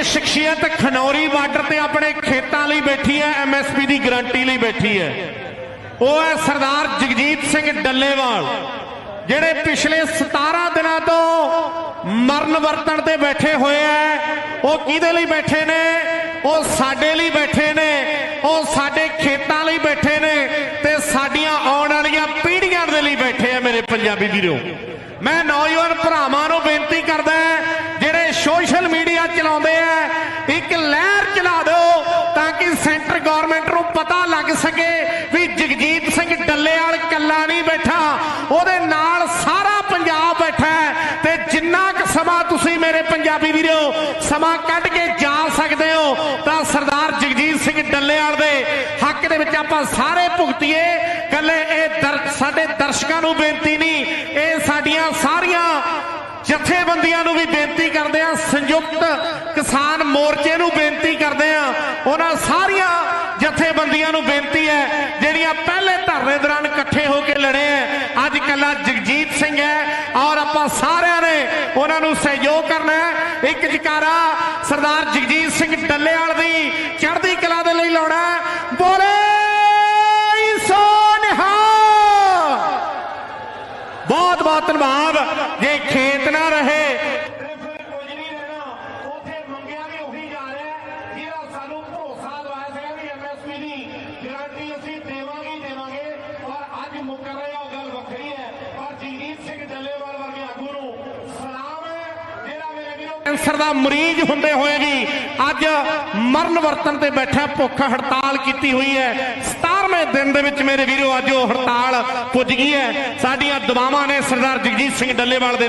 ਇੱਕ ਸ਼ਖਸੀਅਤ ਖਨੌਰੀ ਬਾਰਡਰ ਤੇ ਆਪਣੇ ਖੇਤਾਂ ਲਈ ਬੈਠੀ ਹੈ ਐਮਐਸਪੀ ਦੀ ਗਾਰੰਟੀ ਲਈ ਬੈਠੀ ਹੈ। ਉਹ ਹੈ ਸਰਦਾਰ ਜਗਜੀਤ ਸਿੰਘ ਡੱਲੇਵਾਲ, ਜਿਹੜੇ ਪਿਛਲੇ 17 ਦਿਨਾਂ ਤੋਂ ਮਰਨ ਵਰਤਣ ਤੇ ਬੈਠੇ ਹੋਏ ਐ ਉਹ ਕਿਹਦੇ ਲਈ ਬੈਠੇ ਨੇ? ਉਹ ਸਾਡੇ ਲਈ ਬੈਠੇ ਨੇ। ਉਹ ਸਾਡੇ ਖੇਤਾਂ ਲਈ ਬੈਠੇ ਨੇ ਤੇ ਸਾਡੀਆਂ ਆਉਣ ਵਾਲੀਆਂ ਪੀੜ੍ਹੀਆਂ ਦੇ ਲਈ ਬੈਠੇ ਆ ਮੇਰੇ ਪੰਜਾਬੀ ਵੀਰੋ। ਮੈਂ ਨੌਜਵਾਨ ਭਰਾਵਾਂ ਨੂੰ ਬੇਨਤੀ ਕਰਦਾ ਜਿਹੜੇ ਸੋਸ਼ਲ ਮੀਡੀਆ ਚਲਾਉਂਦੇ ਆ ਇੱਕ ਲਹਿਰ ਚਲਾ ਦਿਓ ਤਾਂ ਕਿ ਸੈਂਟਰ ਗਵਰਨਮੈਂਟ ਨੂੰ ਪਤਾ ਲੱਗ ਸਕੇ ਵੀ ਜਗਜੀਤ ਸਿੰਘ ਡੱਲੇਵਾਲ ਕੱਲਾ ਨਹੀਂ ਬੈਠਾ। ਉਹਦੇ ਨਾਲ ਸਾਰਾ ਪੰਜਾਬ ਬੈਠਾ ਤੇ ਜਿੰਨਾ ਕੁ ਸਮਾਂ ਤੁਸੀਂ ਮੇਰੇ ਪੰਜਾਬੀ ਵੀਰੋ ਸਮਾਂ ਕੱਢ ਕੇ ਜਾ ਸਕਦੇ ਹੋ, ਤਾਂ ਸਰਦਾਰ ਜਗਜੀਤ ਸਿੰਘ ਡੱਲੇਵਾਲ ਦੇ ਹੱਕ ਦੇ ਵਿੱਚ ਆਪਾਂ ਸਾਰੇ ਭੁਗਤੀਏ। ਕੱਲੇ ਇਹ ਦਰ- ਸਾਡੇ ਦਰਸ਼ਕਾਂ ਨੂੰ ਬੇਨਤੀ ਨਹੀਂ, ਇਹ ਸਾਡੀਆਂ ਸਾਰੀਆਂ ਜਥੇਬੰਦੀਆਂ ਨੂੰ ਵੀ ਬੇਨਤੀ ਕਰਦੇ ਆ ਸੰਯੁਕਤ ਕਿਸਾਨ ਮੋਰਚੇ ਨੂੰ ਬੇਨਤੀ ਕਰਦੇ ਆ ਉਹਨਾਂ ਸਾਰੀਆਂ ਜਥੇਬੰਦੀਆਂ ਨੂੰ ਬੇਨਤੀ ਹੈ, ਜਿਹੜੀਆਂ ਪਹਿਲੇ ਧਰਨੇ ਦੌਰਾਨ ਇਕੱਠੇ ਹੋ ਕੇ ਲੜੇ ਆ ਅੱਜ ਕੱਲਾ ਜਗਜੀਤ ਸਿੰਘ ਹੈ ਔਰ ਆਪਾਂ ਸਾਰਿਆਂ ਨੇ ਉਹਨਾਂ ਨੂੰ ਸਹਿਯੋਗ ਕਰਨਾ ਹੈ। ਇੱਕ ਜਕਾਰਾ ਸਰਦਾਰ ਜਗਜੀਤ ਸਿੰਘ ਡੱਲੇਵਾਲ ਦੀ ਚੜ੍ਹਦੀ ਕਲਾ ਦੇ ਲਈ ਲਾਉਣਾ ਬੋਲੇ ਸੋ ਨਿਹਾਲ ਬਹੁਤ ਬਹੁਤ ਧੰਨਵਾਦ। ਜੇ ਖੇਤ ਨਾ ਰਹੇ ਕੁਝ ਨਹੀਂ ਰਹਿਣਾ ਉੱਥੇ ਮੰਗਿਆ ਵੀ ਉਹੀ ਜਾ ਰਿਹਾ ਜਿਹੜਾ ਸਾਨੂੰ ਭਰੋਸਾ ਦਵਾਇਆ ਸੀਗਾ ਵੀ ਐਮਐਸਪੀ ਦੀ ਗਾਰੰਟੀ ਅਸੀਂ ਦੇਵਾਂਗੇ ਹੀ ਦੇਵਾਂਗੇ ਔਰ ਅੱਜ ਮੁੱਕਰ ਰਹੇ ਆ ਉਹ ਗੱਲ ਵੱਖਰੀ ਹੈ ਪਰ ਜਗਜੀਤ ਸਿੰਘ ਡੱਲੇਵਾਲ ਵਰਗੇ ਆਗੂ ਨੂੰ ਸਲਾਮ ਹੈ ਜਿਹੜਾ ਮੇਰੇ ਵੀਰੋ ਕੈਂਸਰ ਦਾ ਮਰੀਜ਼ ਹੁੰਦੇ ਹੋਏ ਵੀ ਅੱਜ ਮਰਨ ਵਰਤਨ ਤੇ ਬੈਠਾ ਭੁੱਖ ਹੜਤਾਲ ਕੀਤੀ ਹੋਈ ਹੈ। 17ਵੇਂ ਦਿਨ ਦੇ ਵਿੱਚ ਮੇਰੇ ਵੀਰੋ, ਅੱਜ ਉਹ ਹੜਤਾਲ ਪੁੱਜ ਗਈ ਹੈ। ਸਾਡੀਆਂ ਦੁਆਵਾਂ ਨੇ ਸਰਦਾਰ ਜਗਜੀਤ ਸਿੰਘ ਡੱਲੇਵਾਲ ਦੇ